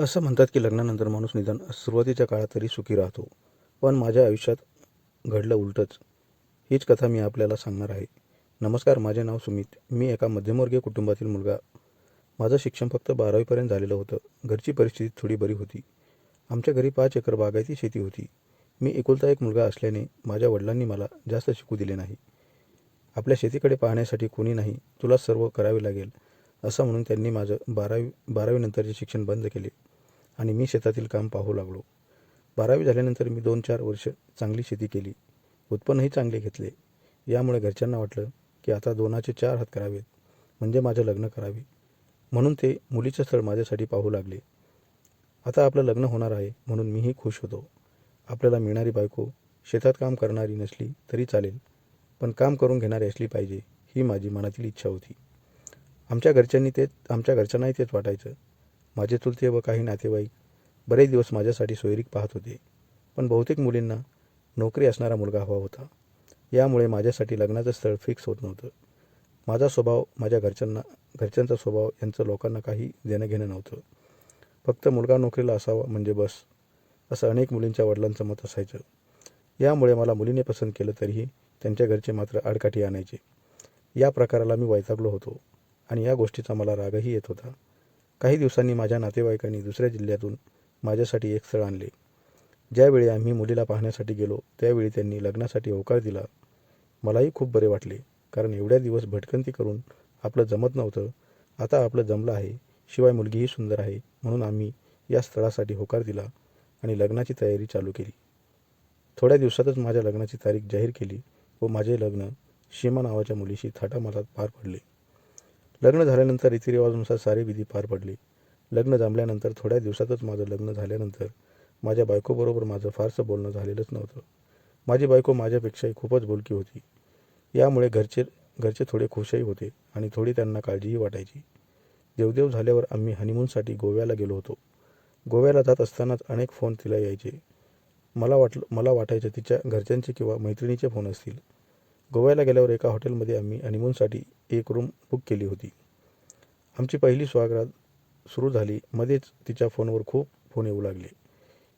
असं म्हणतात की लग्नानंतर माणूस निदान सुरुवातीच्या काळात तरी सुखी राहतो. पण माझ्या आयुष्यात घडलं उलटंच. हीच कथा मी आपल्याला सांगणार आहे. नमस्कार माझे नाव सुमित. मी एका मध्यमवर्गीय कुटुंबातील मुलगा. माझं शिक्षण फक्त बारावीपर्यंत झालेलं होतं. घरची परिस्थिती थोडी बरी होती. आमच्या घरी पाच एकर बागायती शेती होती. मी एकुलता एक मुलगा असल्याने माझ्या वडिलांनी मला जास्त शिकू दिले नाही. आपल्या शेतीकडे पाहण्यासाठी कोणी नाही. तुला सर्व करावे लागेल. असं म्हणून त्यांनी माझं बारावी बारावीनंतरचे शिक्षण बंद केले आणि मी शेतातील काम पाहू लागलो. बारावी झाल्यानंतर मी दोन चार वर्ष चांगली शेती केली. उत्पन्नही चांगले घेतले. यामुळे घरच्यांना वाटलं की आता दोनाचे चार हात करावेत म्हणजे माझं लग्न करावे. म्हणून ते मुलीचं स्थळ माझ्यासाठी पाहू लागले. आता आपलं लग्न होणार आहे म्हणून मीही खुश होतो. आपल्याला मिळणारी बायको शेतात काम करणारी नसली तरी चालेल पण काम करून घेणारी असली पाहिजे ही माझी मनातील इच्छा होती. आमच्या घरच्यांनी तेच आमच्या घरच्यांनाही तेच वाटायचं. माझे चुलते व काही नातेवाईक बरेच दिवस माझ्यासाठी सोयरीक पाहत होते. पण बहुतेक मुलींना नोकरी असणारा मुलगा हवा होता. यामुळे माझ्यासाठी लग्नाचं स्थळ फिक्स होत नव्हतं. माझा स्वभाव माझ्या घरच्यांना घरच्यांचा स्वभाव यांचं लोकांना काही देणं घेणं नव्हतं. फक्त मुलगा नोकरीला असावा म्हणजे बस असं अनेक मुलींच्या वडिलांचं मत असायचं. यामुळे मला मुलीने पसंत केलं तरीही त्यांच्या घरचे मात्र आडकाठी आणायचे. या प्रकाराला मी वैतागलो होतो. आणि या गोष्टीचा मला रागही येत होता. काही दिवसांनी माझ्या नातेवाईकांनी दुसऱ्या जिल्ह्यातून माझ्यासाठी एक स्थळ आणले. ज्यावेळी आम्ही मुलीला पाहण्यासाठी गेलो त्यावेळी त्यांनी लग्नासाठी होकार दिला. मलाही खूप बरे वाटले कारण एवढ्या दिवस भटकंती करून आपलं जमत नव्हतं. आता आपलं जमलं आहे शिवाय मुलगीही सुंदर आहे म्हणून आम्ही या स्थळासाठी होकार दिला आणि लग्नाची तयारी चालू केली. थोड्या दिवसातच माझ्या लग्नाची तारीख जाहीर केली व माझे लग्न सीमा नावाच्या मुलीशी थाटामाटात पार पडले. लग्न झाल्यानंतर रीतिरिवाजानुसार सारे विधी पार पडले. लग्न जमल्यानंतर थोड्या दिवसातच माझं लग्न झाल्यानंतर माझ्या बायकोबरोबर माझं फारसं बोलणं झालेलंच नव्हतं. माझी बायको माझ्यापेक्षाही खूपच बोलकी होती. यामुळे घरचे घरचे थोडे खुशही होते आणि थोडी त्यांना काळजीही वाटायची. देवदेव झाल्यावर आम्ही हनीमूनसाठी गोव्याला गेलो होतो. गोव्याला जात असतानाच अनेक फोन तिला यायचे. मला वाटलं मला वाटायचं तिच्या घरच्यांचे किंवा मैत्रिणीचे फोन असतील. गोव्याला गेल्यावर एका हॉटेलमध्ये आम्ही हनीमूनसाठी एक रूम बुक केली होती. आमची पहिली स्वागत सुरू झाली मध्येच तिच्या फोनवर खूप फोन येऊ लागले.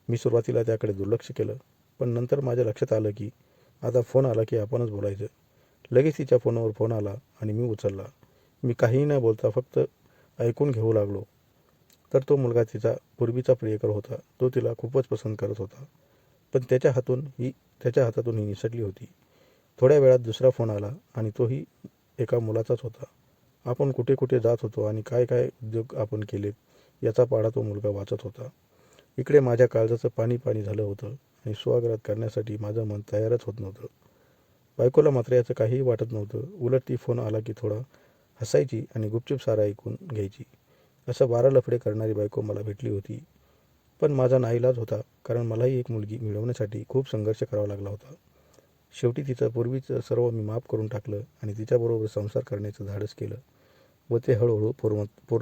मी सुरुवातीला त्याकडे दुर्लक्ष केलं पण नंतर माझ्या लक्षात आलं की आता फोन आला की आपणच बोलायचं. लगेच तिच्या फोनवर फोन आला आणि मी उचलला. मी काहीही न बोलता फक्त ऐकून घेऊ लागलो. तर तो मुलगा तिचा पूर्वीचा प्रियकर होता. तो तिला खूपच पसंत करत होता. पण त्याच्या हातून ही त्याच्या हातातून ही निसटली होती. थोड्या वेळात दुसरा फोन आला आणि तोही एका मुलाचाच होता. आपण कुठे कुठे जात होतो आणि काय काय उद्योग आपण केलेत याचा पाढा तो मुलगा वाचत होता. इकडे माझ्या काळजाचं पाणी पाणी झालं होतं आणि स्वागत करण्यासाठी माझं मन तयारच होत नव्हतं. बायकोला मात्र याचं काहीही वाटत नव्हतं. उलट ती फोन आला की थोडा हसायची आणि गुपचूप सारा ऐकून घ्यायची. असं बारा लफडे करणारी बायको मला भेटली होती. पण माझा नाईलाज होता कारण मलाही एक मुलगी मिळवण्यासाठी खूप संघर्ष करावा लागला होता. शेवटी तिचं पूर्वीचं सर्व मी माफ करून टाकलं आणि तिच्याबरोबर संसार करण्याचं धाडस केलं व ते हळूहळू पूर्ण पूर्ण